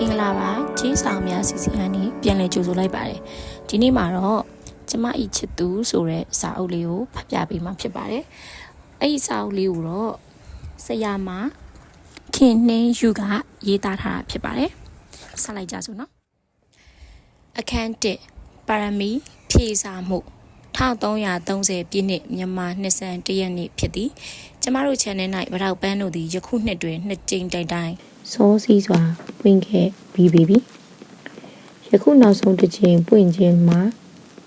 မင်္ဂလာပါကြီးဆောင်များစီစီအနေပြန်လည်ကြိုဆိုလိုက်ပါတယ်ဒီနေ့မှာတော့ကျမဤချစ်သူဆိုတဲ့စာအုပ်လေးကိုဖတ်ပြပေးမှာဖြစ်ပါတယ်အဲ့ဒီစာအုပ်လေးကိုတော့ဆရာမခင်နှင်းယူကရေးသားထားတာဖြစ်ပါတယ်ဆက်လိုက်ကြစို့နော်အခန်း1ပါရမီဖြည့်စာမှု1330ပြည့်နှစ်မြန်မာနှစ်ဆန်တရက်နေ့ဖြစ်သည်ကျမတို့ channel ၌ဗရောက်ပန်းတို့သည်ယခုနှစ်တွင်နှစ်ကြိမ်တိုင်တိုင် စောစီးစွာပွင့်ခဲ့ပြီးပြီပြီယခုနောက်ဆုံးတစ်ချိန်ပွင့်ခြင်းမှာ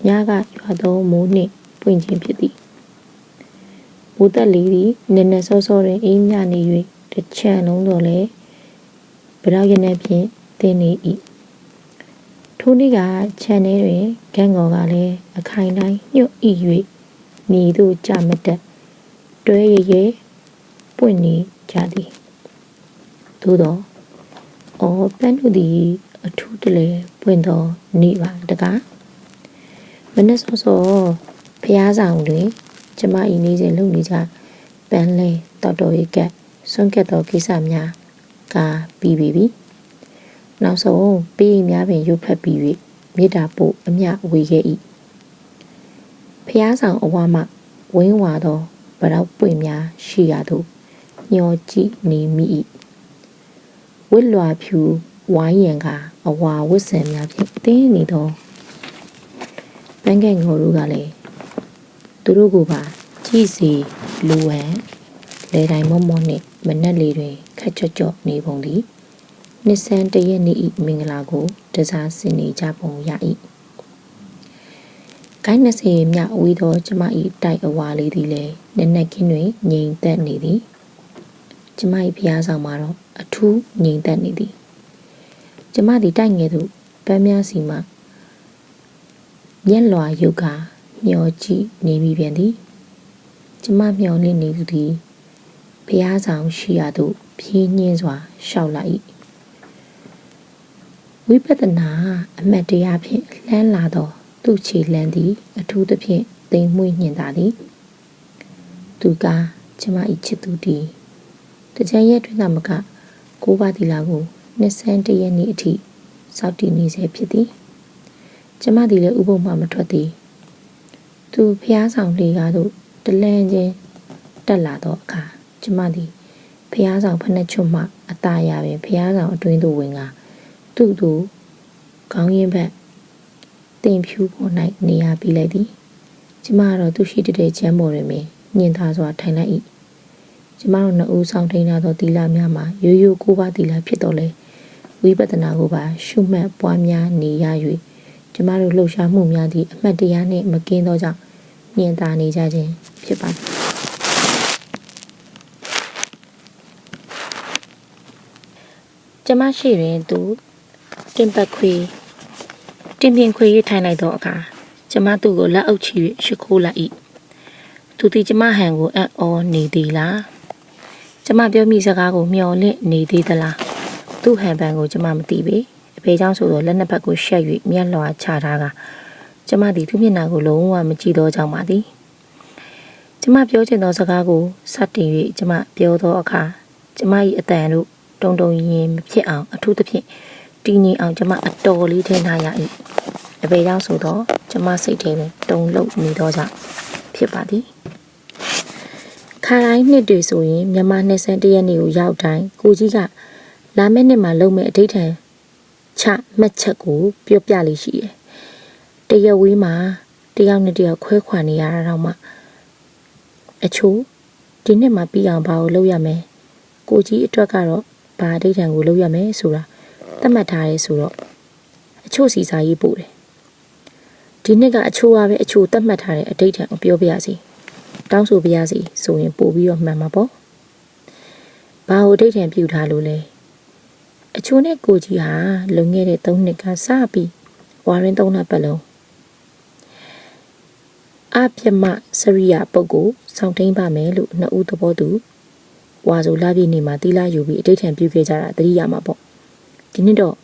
ညကရွာသောမိုးနှင့်ပွင့်ခြင်းဖြစ်သည်မိုးတက်လေးသည်နည်းနည်းစောစောတွင်အိမ်မြနေ၍တစ်ချံလုံးတော်လဲဗရောက်ရနေဖြင့်တင်းနေ၏ထိုနေ့ကခြံထဲတွင်ဂန်းကော်ကလည်းအခိုင်တိုင်းညှို့ဤ၍မြေသို့ကြမတက်တွဲရရဲပွင့်နေကြသည် သို့တော့အော်ပန်းတို့သည်အထူးတလဲပွင့်တော်နေပါတကားမနေ့စောစောဖျားဆောင်တွင်ကျမဤနေစဉ်လုပ်နေကြပန်းလဲတော်တော်ရဲ့ကဆွန့်ကက်သောကိစ္စများကပြီးပြီပြီနောက်ဆုံးပြီးများပင်ရုပ်ဖက်ပြီး၍မေတ္တာပို့အမျှဝေခဲ့၏ဖျားဆောင်အဝမှဝင်းဝါသောဗရောက်ပွင့်များရှိရသို့ညှောကြည့်နေမိ၏ ဝစ်လွာဖြူဝိုင်းရန်ကအဝါဝစ်စံများဖြင့်တင်းနေသောပန်းကဲ့ငေါ်တို့ကလည်းသူတို့ကိုပါကြည့်စီလူဝံလေတိုင်းမော့မော့နှင့်မနက်လေးတွင်ခက်ချော့ချော့နေပုံသည်နှစ်ဆန်းတရက်နေ့၏မင်္ဂလာကိုတစားဆင်နေကြပုံရ၏ကိုင်း20မြအဝေးသောကျမ၏တိုက်အဝါလေးသည်လည်းနက်နက်ခင်းတွင်ငြိမ်သက်နေသည်ကျမ၏ဖျားဆောင်မှာတော့ အထူးငြိမ်သက်နေသည်ကျမသည်တိုက်ငယ်သူပန်းများစီမှမျက်လွာယုတ်ကမျောကြည့်နေမိပြန်သည်ကျမမျောလင့်နေသူသည်ဖျားဆောင်ရှိရာသို့ဖြင်းညင်းစွာရှောက်လာ၏ဝိပဿနာအမတ်တရားဖြင့်လှမ်းလာသောသူ့ခြေလှမ်းသည် အထူးသဖြင့်သိမ်မွေ့ညင်သာသည်သူကကျမ၏ချစ်သူသည်တကြံရက်တွင်သာမက ကိုးပါးတီလာကိုနှစ်ဆန်းတရက်နေ့အထိစောက်တည်နေစေဖြစ်သည်ကျမသည်လည်းဥပုံမှမထွက်သည်သူဖျားဆောင်လေကားသို့တလန့်ချင်းတက်လာသောအခါကျမသည်ဖျားဆောင်ဖက်နှက်ချွတ်မှအตาရပင်ဖျားဆောင်အတွင်းသို့ဝင်ကသူ့သူခေါင်းရင်းဘက်တင်ဖြူပေါ်၌နေရာပြီးလိုက်သည်ကျမကတော့သူရှိတဲ့ချမ်းပေါ်တွင်ပင်ညင်သာစွာထိုင်လိုက်၏ ကျမတို့နှစ်ဦးဆောင်ထိန်လာသောတီလာများမှာရိုးရိုးကိုးပါးတီလာဖြစ်တော့လေဝိပဿနာကိုပါရှုမှတ်ပွားများနေရ၍ကျမတို့လှုပ်ရှားမှုများသည့်အမှတ်တရားနှင့်မကင်းသောကြောင့်ညင်သာနေကြခြင်းဖြစ်ပါသည်ကျမရှိတွင်သူတင်ပတ်ခွေတင်ပြင်ခွေရထိုင်လိုက်သောအခါကျမသူ့ကိုလက်အုပ်ချ၍ရှိခိုးလိုက်၏သူသည်ကျမဟန်ကိုအံ့ဩနေသည်လား ကျမပြောမိစကားကိုမျှော်လင့်နေသေးသလားသူ့ဟန်ပန်ကိုကျမမသိပေအဖေကြောင့်ဆိုတော့လက်နှစ်ဖက်ကိုရှက်၍မျက်လွှာချထားကကျမသည်သူ့မျက်နှာကိုလုံးဝမကြည့်တော့ကြောင်းပါသည်ကျမပြောချင်သောစကားကိုစတင်၍ကျမပြောသောအခါကျမ၏အတန်တို့တုံတုံရင်မဖြစ်အောင်အထူးသဖြင့်တည်ငြိမ်အောင်ကျမအတော်လေးထင်ထားရ၏အပေကြောင့်ဆိုတော့ကျမစိတ်ထဲတွင်တုံ့လုံနေသောကြောင့်ဖြစ်ပါသည် ခါတိုင်းနှစ်တွေဆိုရင်မြန်မာနှစ်ဆန်းတရက်နေ့ကိုရောက်တိုင်းကိုကြီးကလာမယ့်နှစ်မှာလုံမဲ့အဋိဌံချမှတ်ချက်ကိုပြောပြလေးရှိတယ်တရဝေးမှာတယောက်နဲ့တယောက်ခွဲခွာနေရတာတော့မှအချို့ဒီနှစ်မှာပြီးအောင်ဘာကိုလုပ်ရမလဲကိုကြီးအတွက်ကတော့ဘာအဋိဌံကိုလုပ်ရမယ်ဆိုတာသတ်မှတ်ထားရဲဆိုတော့အချို့စီစာရေးပို့တယ်ဒီနှစ်ကအချို့ကပဲအချို့သတ်မှတ်ထားတဲ့အဋိဌံကိုပြောပြရစီ တောင်းဆိုပြရစီဆိုရင်ပို့ပြီးတော့မှန်မှာပေါ့ဘာကိုအဋိဌံပြုထားလို့လဲအချို့နဲ့ကိုကြီးဟာလုံခဲ့တဲ့၃နှစ်ကစပြီးဝါရင်၃လပတ်လုံးအပြမစရိယပုဂ္ဂိုလ်စောင့်ထိန်ပါမယ်လို့နှစ်ဦးသဘောတူဝါဆိုလာပြည့်နေမှာတီလာယူပြီးအဋိဌံပြုခဲ့ကြတာတတိယမှာပေါ့ဒီနှစ်တော့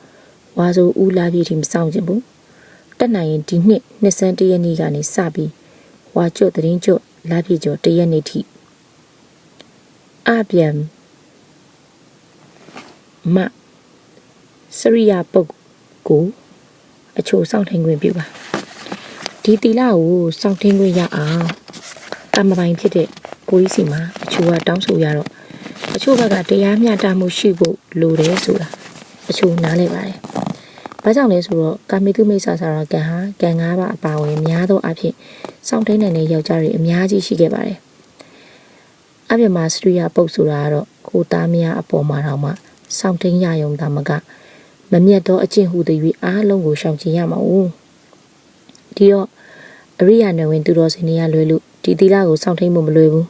ဝါဆိုဦးလာပြည့်ထိမဆောင်ခြင်းဘူးတက်နိုင်ရင်ဒီနှစ်နှစ်ဆန်းတရက်နေ့ကနေစပြီးဝါကျွတ်တရင်ကျွတ် လာပြည့်ကျော်တရက်နေ့ထိအပြန်မစရိယာပုတ်ကိုအချိုစောင့်ထိန်ခွင့်ပြုပါဒီတီလာကိုစောင့်ထိန်ခွင့်ရအောင်ကမ္မပိုင်ဖြစ်တဲ့ကိုကြီးစီမှာအချိုကတောင်းဆိုရတော့အချိုဘက်ကတရားမျှတမှုရှိဖို့လိုတယ်ဆိုတာအချိုနားလည်ပါတယ် ဘာကြောင့်လဲဆိုတော့ကာမိတုမိတ်ဆာဆာရာကံဟာကံ၅ပါးအပါအဝင်များသောအားဖြင့်စောင့်ထိန်နိုင်တဲ့ယောက်ျားတွေအများကြီးရှိခဲ့ပါတယ်အပြမစရိယာပုတ်ဆိုတာကတော့ကိုသားမယားအပေါ်မှာတော့မှစောင့်ထိန်ရယုံတာမကမမြတ်သောအကျင့်ဟူသည်၍အားလုံးကိုရှောင်ကျဉ်ရမှာ ው ဒီတော့အရိယာနဝင်သူတော်စင်တွေကလွယ်လို့ဒီသီလကိုစောင့်ထိန်မှုမလွယ်ဘူး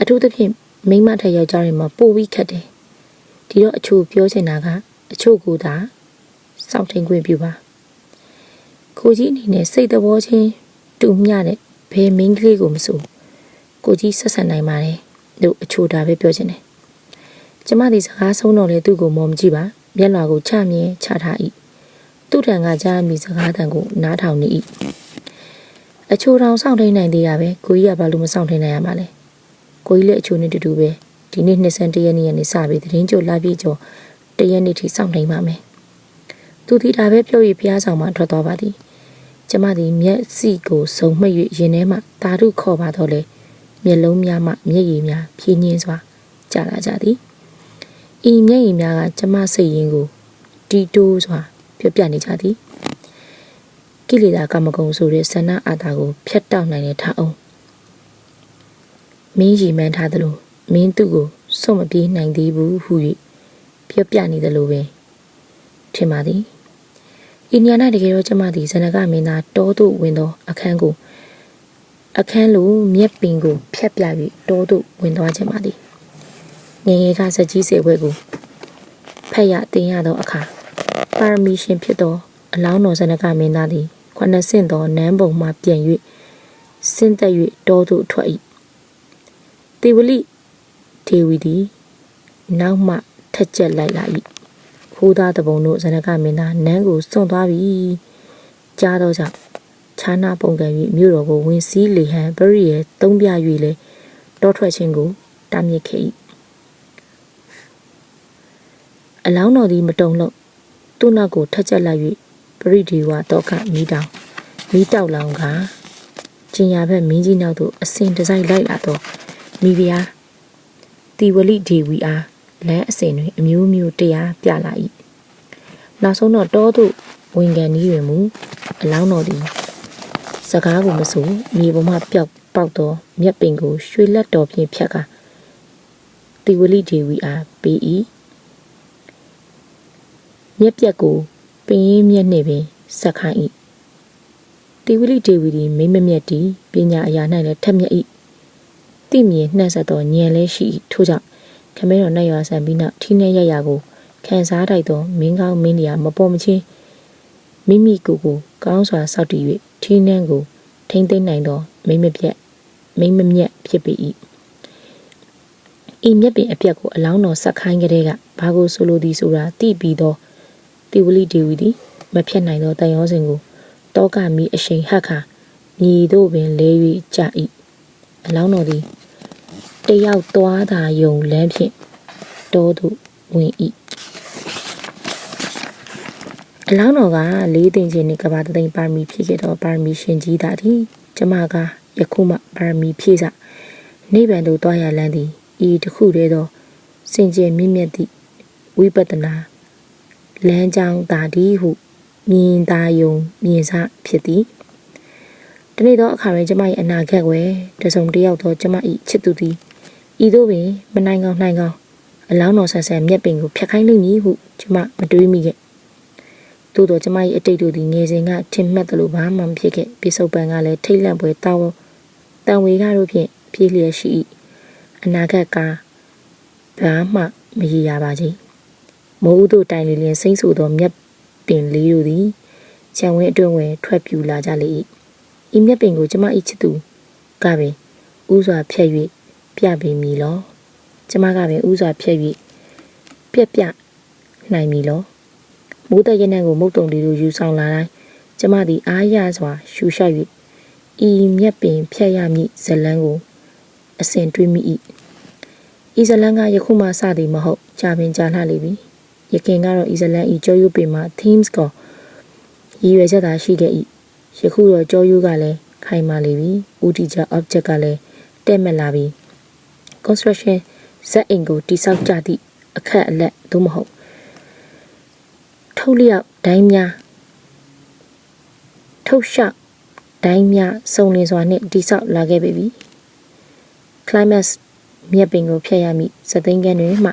အထူးသဖြင့်မိန်းမထက်ယောက်ျားတွေမှာပိုပြီးခက်တယ်ဒီတော့အချို့ပြောချင်တာကအချို့ကသာ စောင့်ထိန်ခွင့်ပြုပါကိုကြီးအနေနဲ့စိတ်တော်ချင်းတူမျှတဲ့ဘယ်မိန်းကလေးကိုမဆိုကိုကြီးဆက်ဆံနိုင်ပါတယ်လို့အချို့ဒါပဲပြောချင်တယ်ကျမဒီစကားဆုံးတော့လေသူ့ကိုမော်မကြည့်ပါမျက်လွှာကိုချမြင်ချထား၏သူ့ထံကကြားမိစကားတန်ကိုနားထောင်နေ၏အချိုတောင်စောင့်ထိန်နိုင်သေးရပဲကိုကြီးကဘာလို့မစောင့်ထိန်နိုင်ရမှာလဲကိုကြီးလည်းအချိုနဲ့တူတူပဲဒီနေ့နှစ်ဆန်းတရက်နေ့ကနေစပြီးသတင်းကြိုလာပြီးကျော်တရက်နေ့ထိစောင့်ထိန်ပါမယ် သူဒီဒါပဲပြောပြီးဖះဆောင်မှထွက်သွားပါသည်ကျမသည်မျက်စိကိုစုံမှတ်၍ရင်ထဲမှတာဓုခေါ်ပါတော့လေမျက်လုံးများမှမျက်ရည်များဖြင်းညင်းစွာကျလာကြသည်ဤမျက်ရည်များကကျမစိတ်ရင်းကိုတီတိုးစွာပြပြနေကြသည်ကိလေသာကမကုံဆိုတဲ့ဆန္ဒအာတာကိုဖျက်တောက်နိုင်တဲ့ထားအောင်မင်းရီမှန်းထားသလိုမင်းသူ့ကိုစွန့်မပြေးနိုင်သေးဘူးဟု၍ပြပြနေသလိုပဲ ထင်ပါသည်ဤညာ၌တကယ်တော့ကျမသည်ဇနကမင်းသားတောသို့ဝင်သောအခန်းကိုအခန်းလိုမြက်ပင်ကိုဖျက်ပြ၍တောသို့ဝင်သွားခြင်းပါသည်ငယ်ငယ်ကစက်ကြီးစေဘွဲကိုဖက်ရတင်ရသောအခါပါရမီရှင်ဖြစ်သောအလောင်းတော်ဇနကမင်းသားသည်ခုနှစ်ဆင့်သောနန်းပုံမှပြန်၍ဆင်းသက်၍တောသို့ထွက်၏တေဝလိဒေဝီသည်နောက်မှထက်ကျက်လိုက်လာ၏ ခိုးသားတပုံတို့ဇနကမင်းသားနန်းကိုစွန့်သွားပြီကြားသောကြောင့်ခြားနာပုံကံ၍မြို့တော်ကိုဝင်စည်းလေဟန်ပရိယေသုံးပြ၍လေတောထွက်ခြင်းကိုတားမြစ်ခဲ့၏အလောင်းတော်သည်မတုံလို့သူ့နောက်ကိုထက်ချက်လိုက်၍ပရိဒီဝါတော့ကမီးတောင်မီးတောက်လောင်ကကျင်ရဘက်မင်းကြီးနောက်သို့အစင်တစိုက်လိုက်လာတော့မိဖုရားတီဝလိဒေဝီအား လမ်းအစင်တွင်အမျိုးမျိုးတရားပြလာ၏နောက်ဆုံးတော့တောသို့ဝင်ကန်ဤတွင်မူအလောင်းတော်သည်စကားကိုမဆိုမြေပေါ်မှပျောက်ပေါက်သောမြက်ပင်ကိုရွှေလက်တော်ဖြင့်ဖြတ်ကာတီဝလိဒေဝီအားပေး၏မြက်ပြက်ကိုပင်ရင်းမြက်နှင့်ပင်ဆက်ခိုင်း၏တီဝလိဒေဝီသည်မိမ့်မမြက်သည်ပညာအရာ၌လည်းထက်မြက်၏တိမြင်နှက်ဆက်သောဉာဏ်လည်းရှိ၏ထို့ကြောင့် ခမဲတော်နှက်ရွာဆန်ပြီးနောက်ထီးနှက်ရရကိုခံစားထိုက်သောမင်းကောင်းမင်းလျာမပေါ်မချင်းမိမိကိုယ်ကိုကောင်းစွာစောင့်တည်၍ထီးနှံကိုထိမ့်သိမ့်နိုင်သောမိမ့်မပြက်မိမ့်မမြက်ဖြစ်ပေ၏ဤမြက်ပင်အပြက်ကိုအလောင်းတော်ဆက်ခိုင်းကြတဲ့ကဘာကိုဆိုလိုသည်ဆိုတာသိပြီးသောတိဝလိဒေဝီသည်မဖြတ်နိုင်သောတန်ရောစဉ်ကိုတောကမီအရှိန်ဟက်ခါညီတို့ပင်လဲ၍ကြ၏အလောင်းတော်သည် တယောက်သွားသာယုံလမ်းဖြင့်တောသို့ဝင်၏အလောင်းတော်ကလေးသိန်းချင်းနှင့်ကဘာသိန်းပါရမီဖြည့်ခဲ့သောပါရမီရှင်ကြီးသာသည်ကျမကယခုမှပါရမီဖြည့်စနိဗ္ဗာန်သို့သွားရလမ်းသည်ဤတစ်ခုတည်းသောစင်ကြယ်မြင့်မြတ်သည့်ဝိပဿနာလမ်းကြောင်းသာသည်ဟုမြင်သာယုံမြင်စဖြစ်သည်တနေ့သောအခါတွင်ကျမ၏အနာဂတ်ွယ်တစုံတစ်ယောက်သောကျမ၏ချစ်သူသည် ဤသို့ပင်မနိုင်ကောင်းနိုင်ကောင်းအလောင်းတော်ဆန်ဆန်မျက်ပင်ကိုဖျက်ခိုင်းလိမ့်မည်ဟုကျမမတွေးမိခဲ့သို့တော့ကျမ၏အတိတ်တို့သည်ငယ်စဉ်ကထင်မှတ်သလိုဘာမှမဖြစ်ခဲ့ပြစ္ဆုတ်ပံကလည်းထိတ်လန့်ပွဲတောင်းတန်ဝေကားတို့ဖြင့်ဖြည့်လျက်ရှိ၏အနာဂတ်ကဘာမှမရရပါကြီးမိုးဦးတို့တိုင်လျင်စိမ့်ဆူသောမြက်ပင်လေးတို့သည်ခြံဝင်းအတွင်းဝင်ထွက်ပြူလာကြလေ၏ဤမြက်ပင်ကိုကျမ၏ချစ်သူကပင်ဥစွာဖြတ်၍ ပြပေမည်လောကျမကပင်ဥစွာဖြတ်၍ပြက်ပြနိုင်မည်လောမိုးတရနံကိုမုတ်တုံလေးတို့ယူဆောင်လာတိုင်းကျမသည်အားရစွာရှူရှ၍ဤမြက်ပင်ဖြတ်ရမည်ဇလန်းကိုအစဉ်တွေးမိ၏ဤဇလန်းကယခုမှစသည်မဟုတ်ကြာပင်ကြာလှလေပြီဤယခင်ကတော့အီဇလန်ဤကြောယူပေမှာ themes ကိုရည်ရွယ်ချက်သာရှိခဲ့၏ယခုတော့ကြောယူကလည်းခိုင်မာလေပြီဦးတည်ချက် object ကလည်းတဲ့မဲ့လာပြီ construction ဇက်အင်ကိုတိဆောက်ကြသည့်အခက်အလက်သို့မဟုတ်ထုတ်လျောက်ဒိုင်းများထုတ်လျှောက်ဒိုင်းများစုံလင်စွာနှင့်တိဆောက်လာခဲ့ပေပြီ climax မြက်ပင်ကိုဖျက်ရမည့်စသိန်းကန်းတွင်မှ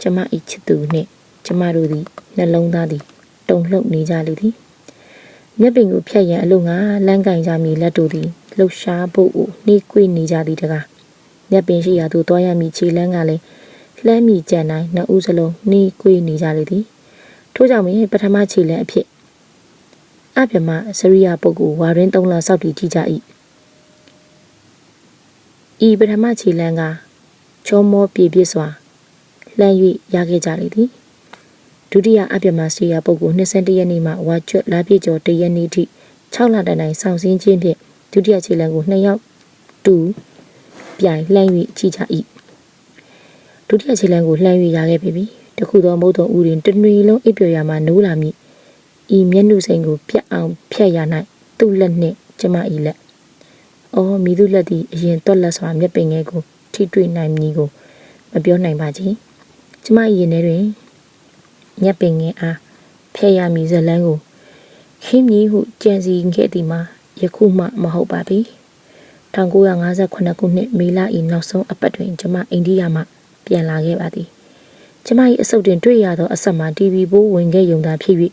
ကျမ၏ချစ်သူနှင့်ကျမတို့သည်နှလုံးသားသည်တုန်လှုပ်နေကြလေသည်မြက်ပင်ကိုဖျက်ရန်အလို့ငါလမ်းကင်ကြမည်လက်တို့သည်လှုပ်ရှားဖို့ကိုနှိကွေးနေကြသည်တကား မြက်ပင်ရှိရာသို့တွားရမည်ခြေလမ်းကလည်းလှမ်းမိကြံတိုင်းနှစ်ဦးစလုံးနှိကွေးနေကြလေသည်ထို့ကြောင့်မင်းပထမခြေလမ်းအဖြစ်အပြမစရိယာပုဂ္ဂိုလ်ဝါရင်းသုံးလစောက်တည်ကြည့်ကြ၏ဤပထမခြေလမ်းကချောမောပြေပြစ်စွာလှမ်း၍ရခဲ့ကြလေသည်ဒုတိယအပြမစရိယာပုဂ္ဂိုလ်21ရက်နေ့မှဝါကျွတ်လာပြည့်ကျော်1ရက်နေ့ထိ6လတိုင်တိုင်ဆောင်စင်းခြင်းဖြင့်ဒုတိယခြေလမ်းကို2ယောက်တူ ပြိုင်လှမ်း၍ကြည့်ကြ၏ဒုတိယခြေလမ်းကိုလှမ်း၍ရခဲ့ပြီတခုသောမုတ်တုံဦးတွင်တနွေလုံးအိပ်ပျော်ရမှနိုးလာမည်ဤမျက်နှုစိန်ကိုပြတ်အောင်ဖြတ်ရ၌သူ့လက်နှင့်ကျမ၏လက်။အော်မိသူလက်သည်အရင်တွက်လက်စွာမျက်ပင်ငယ်ကိုထိတွေ့နိုင်မည်ကိုမပြောနိုင်ပါကြီး။ကျမ၏ရင်ထဲတွင်မျက်ပင်ငယ်အားဖြတ်ရမည်ဇလန်းကိုခင်းမည်ဟုကြံစီခဲ့သည်မှာယခုမှမဟုတ်ပါပြီ။ 1958ခုနှစ်မေလ၏နောက်ဆုံးအပတ်တွင်ကျမအိန္ဒိယမှပြန်လာခဲ့ပါသည်။ကျမ၏အဆုတ်တွင်တွေ့ရသောအဆက်မှာ TV ဘိုးဝင်ခဲ့ယုံသာဖြစ်၍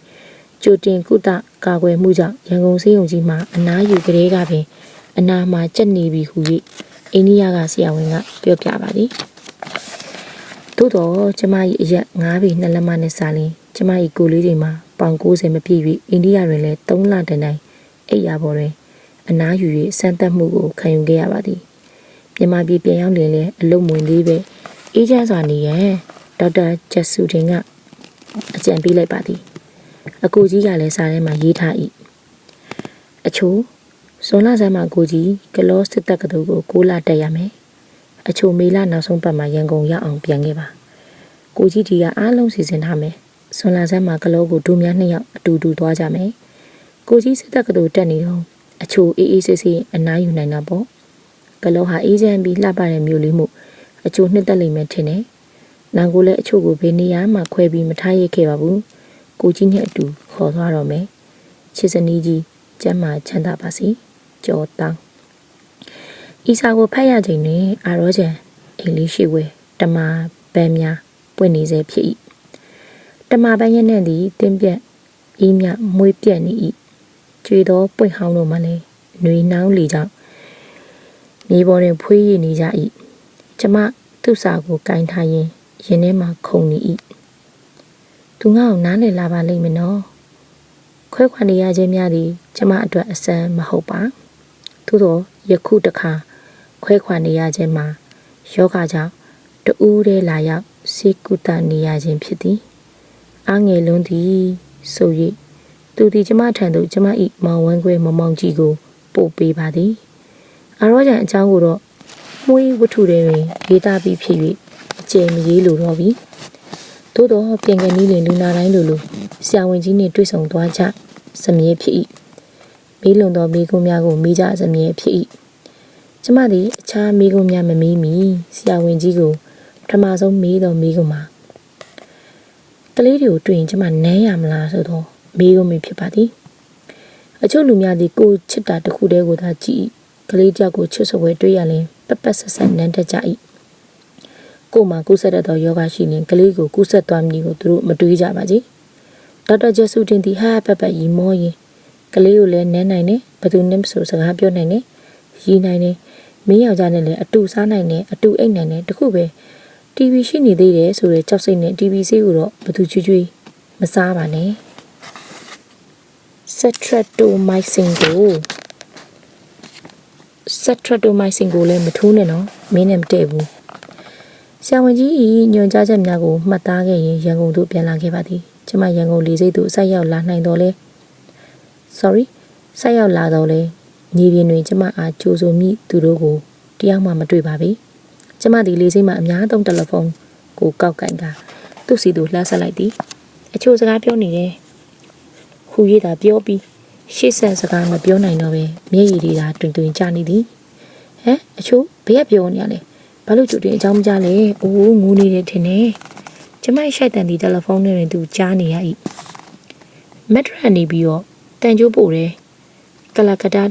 ကြိုတင်ကုသကာကွယ်မှုကြောင့်ရန်ကုန်စေယုံကြီးမှာအနားယူကလေးကပင်အနာမှာကြက်နေပြီဟု၍အိန္ဒိယကဆရာဝန်ကပြောပြပါသည်သို့တော့ကျမ၏အရက်9ပေ2လက်မနဲ့စာလင်းကျမ၏ကိုယ်လေးချိန်မှာပေါင်90မပြည့်၍အိန္ဒိယတွင်လည်း3လတန်တိုင်အိပ်ရာပေါ်တွင် အနားယူ၍စမ်းသပ်မှုကိုခံယူခဲ့ရပါသည်မြန်မာပြည်ပြန်ရောက်လင်လည်းအလုံးမဝင်သေးပဲအေးချမ်းစွာနေရန်ဒေါက်တာဂျက်ဆူတင်ကအကြံပေးလိုက်ပါသည်အကူကြီးကလည်းစာထဲမှာရေးထား၏အချို့ဇွန်လဆန်းမှာကိုကြီးဂလော့စစ်တပ်ကတူကို6လတက်ရမယ်အချို့မေလနောက်ဆုံးပတ်မှာရန်ကုန်ရောက်အောင်ပြန်ခဲ့ပါကိုကြီးဒီကအားလုံးစီစဉ်ထားမယ်ဇွန်လဆန်းမှာဂလော့ကိုဒူများနှစ်ယောက်အတူတူသွားကြမယ်ကိုကြီးစစ်တပ်ကတူတက်နေတော့ အချို့အေးအေးဆေးဆေးအနားယူနိုင်တာပေါ့ဂလော့ဟာအေးချမ်းပြီးလှပတဲ့မျိုးလေးမှုအချို့နှစ်သက်လိမ့်မယ်ထင်တယ်နောင်ကိုလည်းအချို့ကိုဘယ်နေရာမှခွဲပြီးမထားရခဲ့ပါဘူးကိုကြီးနဲ့အတူခေါ်သွားတော့မယ်ချစ်စနီးကြီးကျမ်းမာချမ်းသာပါစေကြော်တောင်းဤစာကိုဖတ်ရချိန်တွင်အာရောချံအိမ်လေးရှိဝဲတမပန်းများပွင့်နေစေဖြစ်၏တမပန်းရဲ့နဲ့သည်တင်းပြက်အေးမြမွေးပြက်နေ၏ ကျွေသောပွင့်ဟောင်းတို့မှလည်းနှွေနှောင်းလေကြောင့်မြေပေါ်တွင်ဖွေးရည်နေကြ၏ကျမသူ့စာကိုကင်ထားရင်ရင်ထဲမှာခုန်နေ၏သူငါ့ကိုနားလည်လာပါလိမ့်မယ်နော်ခွဲခွာနေရခြင်းများသည်ကျမအတွက်အဆန်းမဟုတ်ပါသို့သောယခုတခါခွဲခွာနေရခြင်းမှာယောဂကြောင့်တူးတဲ့လာရောက်စေကုတနေရခြင်းဖြစ်သည်အငယ်လွန်းသည်ဆို၍ သူသည်ကျမထံသို့ကျမ၏မောင်ဝမ်းခွဲမမောင်ကြီးကိုပို့ပေးပါသည်အရောကြံအကြောင်းကိုတော့မွေးဝတ္ထုတွေတွင်ရေးသားပြီးဖြစ်၍အကျယ်မရေးလိုတော့ပြီသို့တော့ပြင်ကနီးလင်လူနာတိုင်းလိုလိုဆရာဝန်ကြီးနှင့်တွေ့ဆုံသွားကြစမြဲဖြစ်၏မေးလွန်သောမိကုံးများကိုမေးကြစမြဲဖြစ်၏ကျမသည်အခြားမိကုံးများမမေးမီဆရာဝန်ကြီးကိုပထမဆုံးမေးသောမိကုံးမှာကလေးတွေကိုတွေ့ရင်ကျမနမ်းရမလားဆိုတော့ မိကုံးမဖြစ်ပါသည်အချို့လူများသည်ကိုယ်ချစ်တာတစ်ခုတည်းကိုသာကြည့်၏ကလေးတယောက်ကိုချစ်ဆွဲတွေ့ရရင်ပက်ပက်ဆက်ဆက်နမ်းတတ်ကြ၏ကိုယ်မှာကုသတတ်သောယောဂရှိရင်ကလေးကိုကုသသွားမည်ကိုသူတို့မတွေးကြပါကြဒေါက်တာဂျက်ဆူတင်ဒီဟာပက်ပက်ရီမောရင်ကလေးကိုလည်းနမ်းနိုင်တယ်ဘယ်သူနဲ့မဆိုစကားပြောနိုင်တယ်ရီနိုင်တယ်မင်းယောက်ျားနဲ့လည်းအတူစားနိုင်တယ်အတူအိတ်နိုင်တယ်တခုပဲ TV ရှိနေသေးတယ်ဆိုတော့ကြောက်စိတ်နဲ့ TV ဆေးကိုတော့ဘယ်သူချွေးချွေးမစားပါနဲ့ Cetratomycin ကို Cetratomycin ကိုလည်းမထိုးနဲ့နော်မင်းနဲ့မတည့်ဘူးဆရာဝန်ကြီးညွှန်ကြားချက်များကိုမှတ်သားခဲ့ရင်ရန်ကုန်သို့ပြန်လာခဲ့ပါသည်ကျမရန်ကုန်လေဆိပ်သို့ဆက်ရောက်လာနိုင်တော့လဲ sorry ဆက်ရောက်လာတော့လဲညီပြင်းတွင် ကျမအားကြိုးဆိုမိသူတို့ကိုတယောက်မှမတွေ့ပါပြီကျမဒီလေဆိပ်မှာအများဆုံးတယ်လီဖုန်းကိုကောက်ကင်ကသူ့စီသူလှမ်းဆက်လိုက်သည်အချို့စကားပြောနေတယ် ဟူရတာပြောပြီးရှေ့ဆက်စကားမပြောနိုင်တော့ပဲမျက်ရည်တွေသာတွင်တွင်ကျနေသည်ဟမ်အချို့ဘယ်ကပြောနေရလဲဘာလို့ကြိုတင်အကြောင်းမကြားလဲအိုးငူနေတယ်ထင်တယ်ကျမရှိုက်တန်ဒီတယ်လီဖုန်းနဲ့တွင်သူကြားနေရ၏မက်ဒရန်နေပြီးတော့တန်ကျိုးပို့တယ်ကလကတာ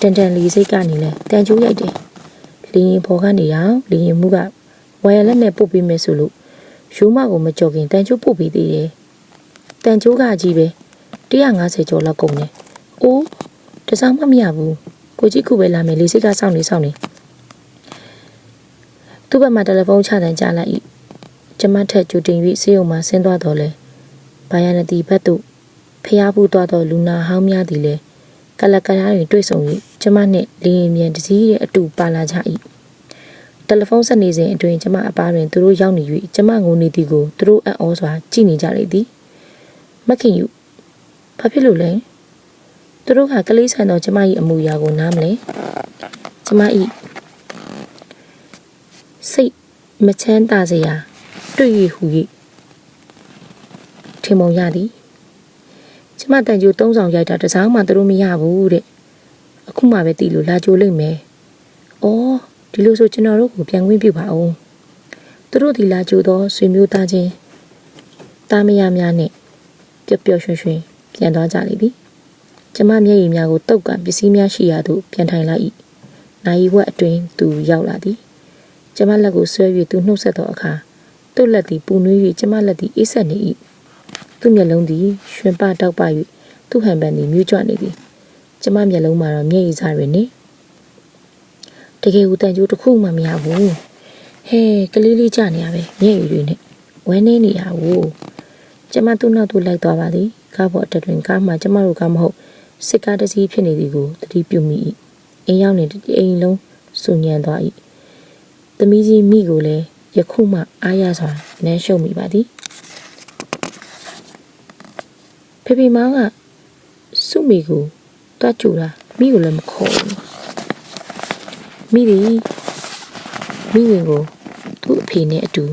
တန်တန်လေးစိတ်ကနေလဲတန်ကျိုးရိုက်တယ်လင်းရင်ဖော်ကနေရောလင်းရင်မှုကဝါရလက်နဲ့ပုတ်ပြီးမယ်ဆိုလို့ရိုးမကိုမကြော်ခင်တန်ကျိုးပုတ်ပြီးသေးတယ်တန်ကျိုးကကြီးပဲ 150ကျော်လောက်ကုန်တယ်အိုးတစောင်းမမရဘူးကိုကြီးခုပဲလာမယ်လေးစိတ်ကစောင့်နေစောင့်နေသူ့ဘက်မှာတယ်လီဖုန်းချတန်ကြားလိုက်၏ကျမထက်ကြိုတင်၍စေးုံမှာဆင်းသွားတော့လဲဘာယနတီဘက်သို့ဖျားဘူးသွားတော့လူနာဟောင်းများသည်လဲကလကရာတွင်တွေ့ဆုံ၍ကျမနှင့်လင်းရင်မြန်တစည်းရဲ့အတူပါလာကြ၏တယ်လီဖုန်းဆက်နေစဉ်အတွင်ကျမအပားတွင်သူတို့ရောက်နေ၍ကျမငိုနေသည်ကိုသူတို့အံ့ဩစွာကြည့်နေကြလေသည်မခင်ယူ ဘာဖြစ်လို့လဲသူတို့ကကလေးဆန်တော့ကျမ၏အမူအရာကိုနားမလဲကျမ၏စိတ်မချမ်းသာစရာတွေ့ရဟူ၍ထင်မုံရသည်ကျမတန်ကြိုသုံးဆောင်ရိုက်တာတစ်စောင်းမှသူတို့မရဘူးတဲ့အခုမှပဲတည်လို့လာကြိုလိမ့်မယ်။အော်ဒီလိုဆိုကျွန်တော်တို့ကိုပြန်ခွင့်ပြုပါအောင်။သူတို့ဒီလာကြိုသောဆွေမျိုးသားချင်းတာမယာများနဲ့ပျော်ပျော်ရွှင်ရွှင် ပြန်သွားကြလေသည်။ကျမမျက်ရည်များကိုတုတ်ကပစ္စည်းများရှိရာသို့ပြန်ထိုင်လိုက်၏။နိုင်ဝက်အတွင်းသူရောက်လာသည်။ကျမလက်ကိုဆွဲ၍သူနှုတ်ဆက်သောအခါသူ့လက်သည်ပူနွေး၍ကျမလက်သည်အေးဆက်နေ၏။သူ့မျက်လုံးသည်ရွှင်ပတောက်ပ၍သူ့ဟန်ပန်သည်မြူးကြွနေသည်။ကျမမျက်လုံးမှာတော့မျက်ရည်စားတွင်နေတကယ်ကိုတန်ကြိုးတစ်ခုမှမရဘူး။ဟဲကလေးလေးကြနေရပဲမျက်ရည်တွေနဲ့ဝမ်းနေနေရဘူး။ကျမသူ့နောက်သို့လိုက်သွားပါသည်။ ကားပေါ်တက်တွင်ကားမှကျမတို့ကမဟုတ်စစ်ကားတစ်စီးဖြစ်နေသည်ကိုတတိပြုမိ၏။အိမ်ရောက်နေတအိမ်လုံးစူညံသွား၏။သမီးကြီးမိကိုလည်းယခုမှအားရစွာနမ်းရှုံမိပါသည်။ဖေဖေမောင်ကစုမိကိုတွားကြူတာမိကိုလည်းမခေါ်ဘူး။မိသည်မိဝင်ကိုသူ့အဖေနဲ့အတူ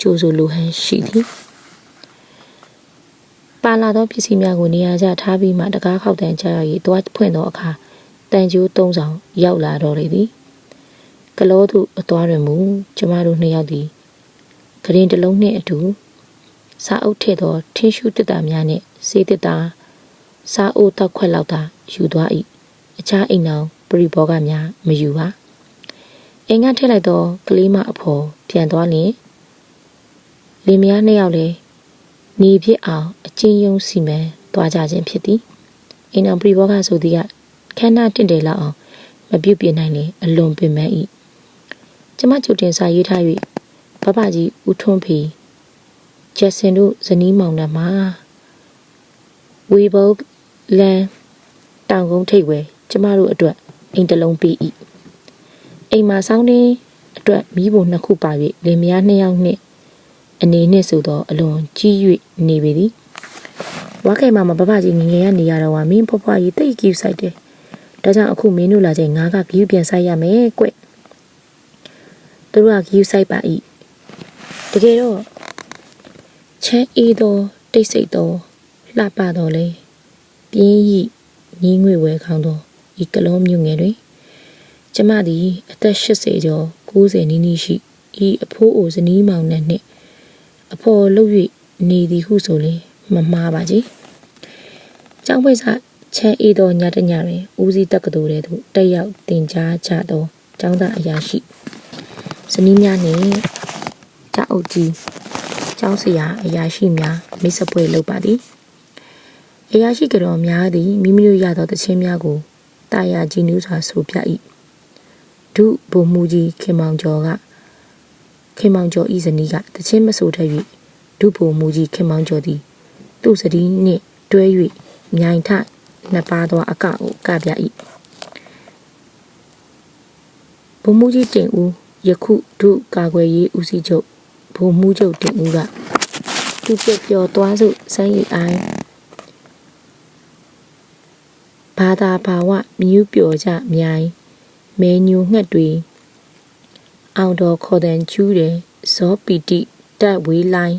ကြိုးဆိုလိုဟန်ရှိသည်။ ပါလာသောပစ္စည်းများကိုနေရာကျထားပြီးမှတကားခောက်တန်ချရ၍တွားဖွင့်သောအခါတန်ကျိုးသုံးဆောင်ရောက်လာတော့လေသည်။ကလောသူအသွားတွင်မူကျမတို့နှစ်ယောက်သည်ဂရင်တစ်လုံးနှင့်အတူစာအုပ်ထည့်သောထင်းရှူးတစ်တာများနှင့်စေးတစ်တာစာအုပ်တောက်ခွက်လောက်သာယူသွား၏အခြားအိမ်အောင်ပရိဘောဂများမယူပါအိမ်ကထည့်လိုက်သောကလေးမအဖော်ပြန်သွားလျင်လင်မယားနှစ်ယောက်လည်း နေဖြစ်အောင်အချင်းယုံစီမံသွားကြခြင်းဖြစ်သည်အိမ်အောင်ပရိဘောဂဆိုသည်ကခန္ဓာတင့်တယ်လောက်အောင်မပြုတ်ပြနိုင်လေအလွန်ပင်ပန်း၏ကျမကြိုတင်စာရေးထား၍ဘဘကြီးဦးထွန်းဖေဂျက်ဆင်တို့ဇနီးမောင်နှံမှာဝီဘုတ်လန်တောင်ကုန်းထိပ်ဝဲကျမတို့အတွက်အိမ်တစ်လုံးပေး၏အိမ်မှာဆောင်းနေအတွက်မိဖို့နှစ်ခုပါ၍လင်မယားနှစ်ယောက်နှင့် အနေနှင့်ဆိုသောအလွန်ကြီး၍နေပေသည်ဝါခဲမှာမဘဘကြီးငငယ်ရနေရတော့ဝမင်းဖွားဖွားကြီးတိတ်ကြီးဆိုင်တယ်ဒါကြောင့်အခုမင်းတို့လာချိန်ငါကဂီးပြန်ဆိုင်ရမယ်ကွသူတို့ကဂီးဆိုင်ပါ၏တကယ်တော့ချမ်းအေးသောတိတ်ဆိတ်သောလှပတော်လေပြင်းဤညီးငွေဝဲခေါင်းသောဤကလုံးမြုံငယ်တွင်ကျမသည်အသက်80ကျော်90နီးနီးရှိဤအဖိုးအိုဇနီးမောင်နှင့်နှင့် အဖော်လုပ်၍နေသည်ဟုဆိုလျှင်မမှားပါကြီးကျောင်းပိတ်စချမ်းအေးသောညတညတွင်ဦးစီးတက္ကသိုလ်ထဲသို့တက်ရောက်တင်ကြားကြသောကျောင်းသားအရာရှိဇနီးများနှင့်ကျောင်းအုပ်ကြီးကျောင်းဆရာအရာရှိများမိတ်ဆက်ပွဲလုပ်ပါသည်အရာရှိကတော်များသည်မိမိတို့ရသောတခြင်းများကိုတာယာကြည်နူးစွာဆိုပြ၏ဒုဗိုလ်မှူးကြီးခင်မောင်ကျော်က ခင်မောင်ကျော်ဤဇနီးကတခြင်းမဆိုထက်၍ဒုဗိုလ်မှူးကြီးခင်မောင်ကျော်သည်သူ့စတီးနှင့်တွဲ၍မြိုင်ထနှစ်ပါးသောအကကိုကပြ၏ဗိုလ်မှူးကြီးတင်ဦးယခုဒုကာကွယ်ရေးဦးစီးချုပ်ဗိုလ်မှူးချုပ်တင်ဦးကသူပြပျော်သွားစုစမ်းရည်အိုင်းဘာသာဘာဝမြူးပျော်ကြမြိုင်မဲညူငှက်တွေ အောင်တော်ခေါ်တန်ကျူးတယ်ဇောပီတိတက်ဝေးလိုင်း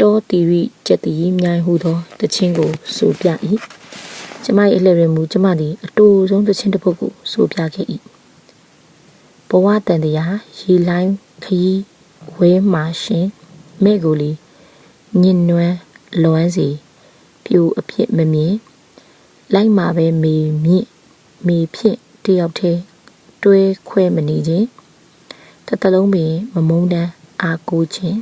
တောတီရိကျက်တီမြိုင်ဟုသောတခြင်းကိုဆိုပြ၏ကျမ၏အလှည့်ရမူကျမသည်အတူဆုံးတခြင်းတစ်ပုဒ်ကိုဆိုပြခဲ့၏ဘဝတန်တရားရီလိုင်းခရီးဝဲမာရှင်မဲ့ကိုလီညင်နွမ်းလွမ်းစီပြူအဖြစ်မမြင်လိုက်မှာပဲမေမြင့်မေဖြစ်တယောက်တည်းတွဲခွဲမနေခြင်း တစ်သလုံးပင်မမုန်းတမ်းအာကိုခြင်း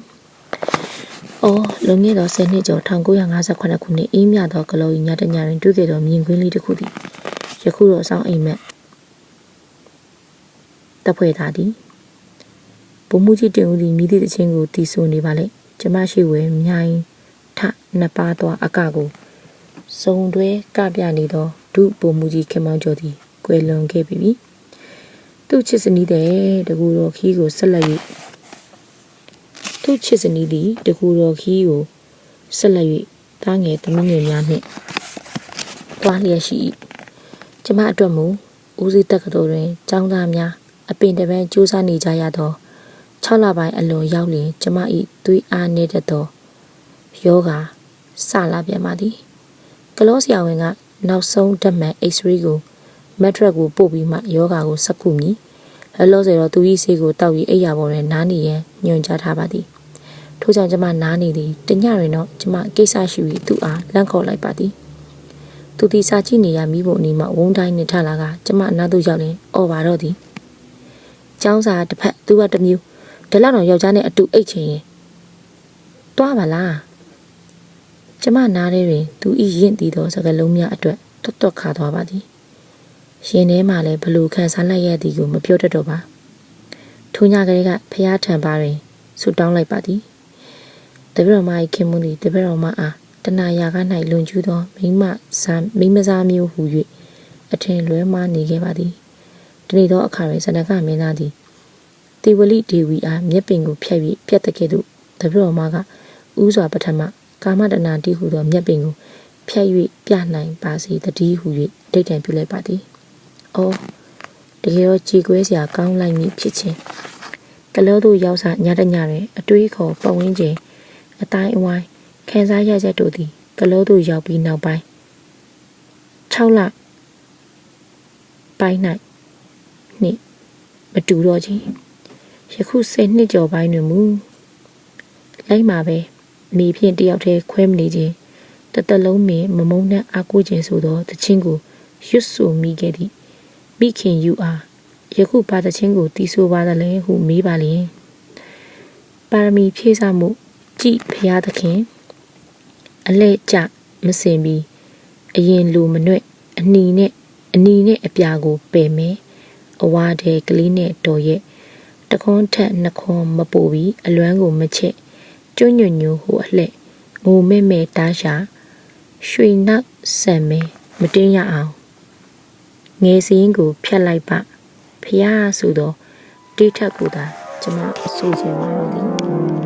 အော်လွန်ခဲ့သော10နှစ်ကျော်1958ခုနှစ်အေးမြသောကလောဤညတညတွင်တွေ့ခဲ့သောမြင်ကွင်းလေးတစ်ခုသည်ယခုတော့စောင်းအိမ်မက်တပ်ဖွဲ့သားသည်ဘုံမှုကြီးတင်ဦးသည်မိသည့်တခြင်းကိုတီးဆိုနေပါလေကျမရှိဝဲမြိုင်ထနှစ်ပါးသောအကကိုစုံတွဲကပြနေသောဒုဘုံမှုကြီးခင်မောင်ကျော်သည်ကွယ်လွန်ခဲ့ပြီ။ သူ့ချစ်စနီးတဲ့တကူတော်ခီးကိုဆက်လက်၍သူ့ချစ်စနီးသည်တကူတော်ခီးကိုဆက်လက်၍တားငယ်သမီးငယ်များနှင့်တွားလျက်ရှိ၏။ကျမအတွက်မူဦးစီးတက္ကသိုလ်တွင်ကျောင်းသားများအပင်တပန်းစူးစမ်းနေကြရသော6လပိုင်းအလွန်ရောက်လျင်ကျမ၏သွေးအားနေတတ်သောယောဂါစလာပြန်ပါသည်။ကလောဆရာဝန်ကနောက်ဆုံးဓာတ်မှန် X-ray ကို မက်ထရက်ကိုပို့ပြီးမှယောဂါကိုစက္ကူမည်လောလောဆယ်တော့သူ၏ဆေးကိုတောက်ပြီးအိပ်ရာပေါ်တွင်နားနေရန်ညွှန်ကြားထားပါသည်ထို့ကြောင့်ကျမနားနေသည်တညတွင်တော့ကျမကိစ္စရှိပြီးသူ့အားလန့်ခေါ်လိုက်ပါသည်သူသည်စာကြည့်နေရမိဖို့အနီးမှဝုန်းတိုင်းနှင့်ထလာကကျမအနားသို့ရောက်ရင်အော်ပါတော့သည်ကျောင်းစာတစ်ဖက်သူကတစ်မျိုးဒီလောက်တော့ယောက်ျားနဲ့အတူအိတ်ချင်ရင်တွားပါလားကျမနားထဲတွင်သူဤရင့်တည်သောစကားလုံးများအတွက်တွတ်တွတ်ခါသွားပါသည် ရင်ထဲမှာလည်းဘလို့ခံစားလိုက်ရသည်ကိုမပြောတတ်တော့ပါထိုညကလေးကဖះထံပါတွင်ဆူတောင်းလိုက်ပါသည်တပည့်တော်မ၏ခင်မွန်းသည်တပည့်တော်မအားတဏှာရာက၌လွန်ကျူးသောမိမစားမိမစားမျိုးဟူ၍အထင်လွဲမှားနေခဲ့ပါသည်ဒီနေ့သောအခါတွင်စနကမင်းသားသည်တေဝလိဒေဝီအားမျက်ပင်ကိုဖျက်၍ပြတ်တကဲ့သို့တပည့်တော်မကဥစွာပထမကာမတဏတိဟုသောမျက်ပင်ကိုဖျက်၍ပြနိုင်ပါစေတည်းဟု၍ဒိဋ္ဌံပြုလိုက်ပါသည်။ အော်တကယ်တော့ကြည်ကွဲစရာကောင်းလိုက်မည်ဖြစ်ခြင်းကလောတို့ရောက်စားညတညတွင်အတွေးခေါ်ပတ်ဝန်းကျင်အတိုင်းအဝိုင်းခံစားရချက်တို့သည်ကလောတို့ရောက်ပြီးနောက်ပိုင်း6လပိုင်း၌နှစ်မတူတော့ချင်းယခု10နှစ်ကျော်ပိုင်းတွင်မူလိုက်မှာပဲမိဖြင့်တယောက်တည်းခွဲမနေခြင်းတသက်လုံးမင်မမုန်းနဲ့အာကိုခြင်းဆိုသောတခြင်းကိုရွတ်ဆိုမိခဲ့သည် မိခင်ယူအားယခုဘာတခြင်းကိုတီးဆိုပါသလဲဟုမေးပါလျင်ပါရမီဖြည့်ဆမှုကြည်ဖရာသခင်အလဲ့ကြမစင်ပြီးအရင်လူမနွဲ့အနီနဲ့အနီနဲ့အပြာကိုပယ်မယ်အဝါတဲ့ကလေးနဲ့တော်ရဲ့တခွန်းထက်နှခွန်းမပူပြီးအလွမ်းကိုမချက်ကျွညွညူဟိုအလှဲ့ငိုမဲ့မဲ့တားရှာရွှေနောက်ဆံမဲမတင်းရအောင် ငယ်စင်းကိုဖြတ်လိုက်ပါဖះဆိုတော့တိထက်ကိုသာကျမအဆိုချင်ပါတော့သည်